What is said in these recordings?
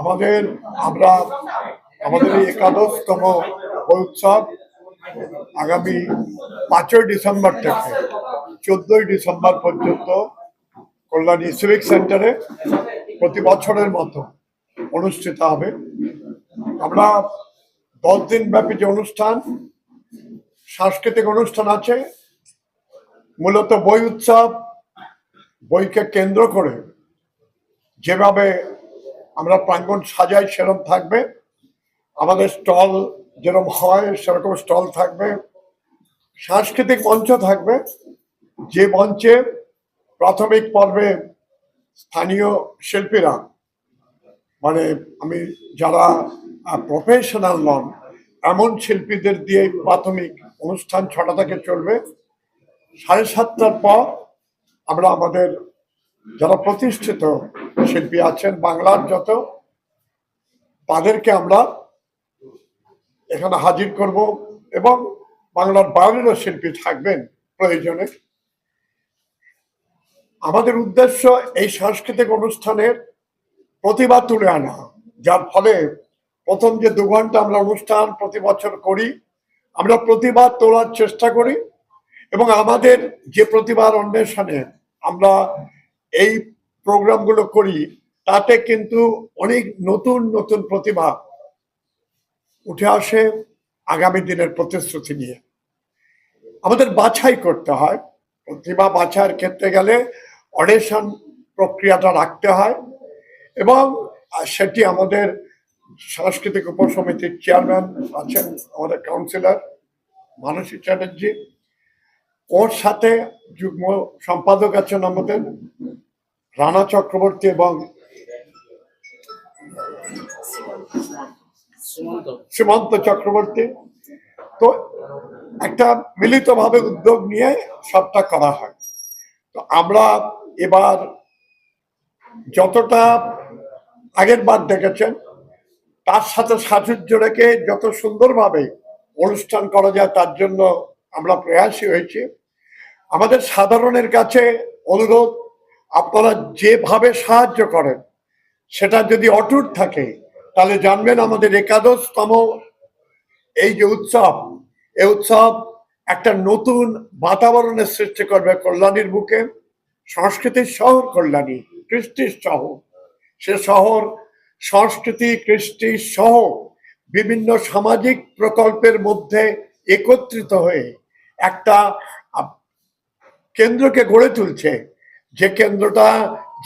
আমাদের আমরা আমাদের এই একাদশতম উৎসব আগামী পাঁচই ডিসেম্বর থেকে চোদ্দই ডিসেম্বর পর্যন্ত কল্যাণী সিভিক সেন্টারে প্রতি বছরের মতো অনুষ্ঠিত হবে। আমরা দশ দিন ব্যাপী যে অনুষ্ঠান, সাংস্কৃতিক অনুষ্ঠান আছে, মূলত বই উৎসব বইকে কেন্দ্র করে যেভাবে আমরা প্রাঙ্গণ সাজাই সেরকম থাকবে। আমাদের স্টল যেরকম হয়, সেরকম স্টল থাকবে। সাংস্কৃতিক মঞ্চ থাকবে। যে মঞ্চে প্রাথমিক পর্বে স্থানীয় শিল্পীরা মানে আমি যারা প্রফেশনাল নন, এমন শিল্পীদের দিয়ে প্রাথমিক অনুষ্ঠান ছটা থেকে চলবে। সাড়ে সাতটার পর আমরা আমাদের যারা প্রতিষ্ঠিত শিল্পী আছেন বাংলার যত, তাদেরকে আমরা এখানে হাজির করব এবং বাংলার বাইরেরও শিল্পী থাকবেন প্রয়োজনে। আমাদের উদ্দেশ্য এই সাংস্কৃতিক অনুষ্ঠানের প্রতিভা তুলে আনা, যার ফলে প্রথম যে দু ঘণ্টা আমরা অনুষ্ঠান প্রতি বছর করি, আমরা প্রতিভা তোলার চেষ্টা করি এবং আমাদের যে প্রতিভার অন্বেষণে আমরা এই প্রোগ্রামগুলো করি, তাতে কিন্তু অনেক নতুন নতুন প্রতিভা উঠে আসে আগামী দিনের প্রতিশ্রুতি নিয়ে। আমাদের বাছাই করতে হয়। প্রতিভা বাছাইয়ের ক্ষেত্রে গেলে অডিশন প্রক্রিয়াটা রাখতে হয় এবং সেটি আমাদের সাংস্কৃতিক উপসমিতির চেয়ারম্যান আছেন আমাদের কাউন্সিলর মানসী চ্যাটার্জি। ওর সাথে যুগ্ম সম্পাদক আছেন আমাদের রানা চক্রবর্তী এবং সীমন্ত চক্রবর্তী। তো একটা মিলিতভাবে উদ্যোগ নিয়ে সবটা করা হয়। তো আমরা এবার যতটা আগের বার দেখেছেন, তার সাথে সাজুজ্য রেখে যত সুন্দরভাবে অনুষ্ঠান করা যায়, তার জন্য আমরা প্রয়াসী হয়েছি। আমাদের সাধারণের কাছে অনুরোধ আপনারা যেভাবে সাহায্য করেন, সেটা যদি অটুট থাকে, তাহলে জানবেন আমাদের একাদশতম এই যে উৎসব, এই উৎসব একটা নতুন বাতাবরণের সৃষ্টি করবে কল্যাণীর বুকে, সংস্কৃতির শহর কল্যাণী, কৃষ্টির শহর। সে শহর, সংস্কৃতি, কৃষ্টি সহ বিভিন্ন সামাজিক প্রকল্পের মধ্যে একত্রিত হয়ে একটা কেন্দ্রকে গড়ে তুলছে। যে কেন্দ্রটা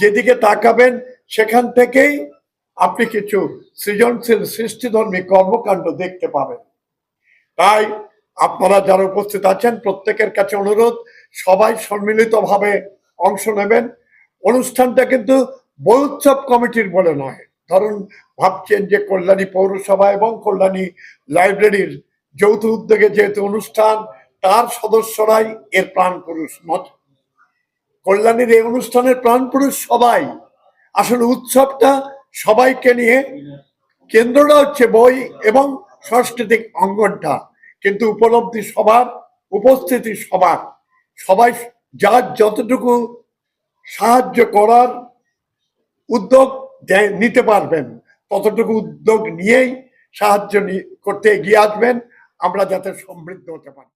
যেদিকে তাকাবেন, সেখান থেকেই আপনি কিছু সৃজনশীল সৃষ্টিধর্মী কর্মকাণ্ড দেখতে পাবেন। তাই আপনারা যারা উপস্থিত আছেন, প্রত্যেকের কাছে অনুরোধ, সবাই সম্মিলিতভাবে অংশ নেবেন। অনুষ্ঠানটা কিন্তু বই উৎসব কমিটির বলে নয়। ধরুন, ভাবছেন যে কল্যাণী পৌরসভা এবং কল্যাণী লাইব্রেরির যৌথ উদ্যোগে যেহেতু অনুষ্ঠান, তার সদস্যরাই এর প্রাণ পুরুষ নয় কল্যাণীর এই অনুষ্ঠানের প্রাণ পুরুষ সবাই। আসলে উৎসবটা সবাইকে নিয়ে কেন্দ্রটা হচ্ছে বই এবং সাংস্কৃতিক অঙ্গনটা। কিন্তু উপলব্ধি সবার, উপস্থিতি সবার। সবাই যার যতটুকু সাহায্য করার উদ্যোগ নিতে পারবেন, ততটুকু উদ্যোগ নিয়েই সাহায্য করতে এগিয়ে আসবেন। আমরা যাতে সমৃদ্ধ হতে পারি।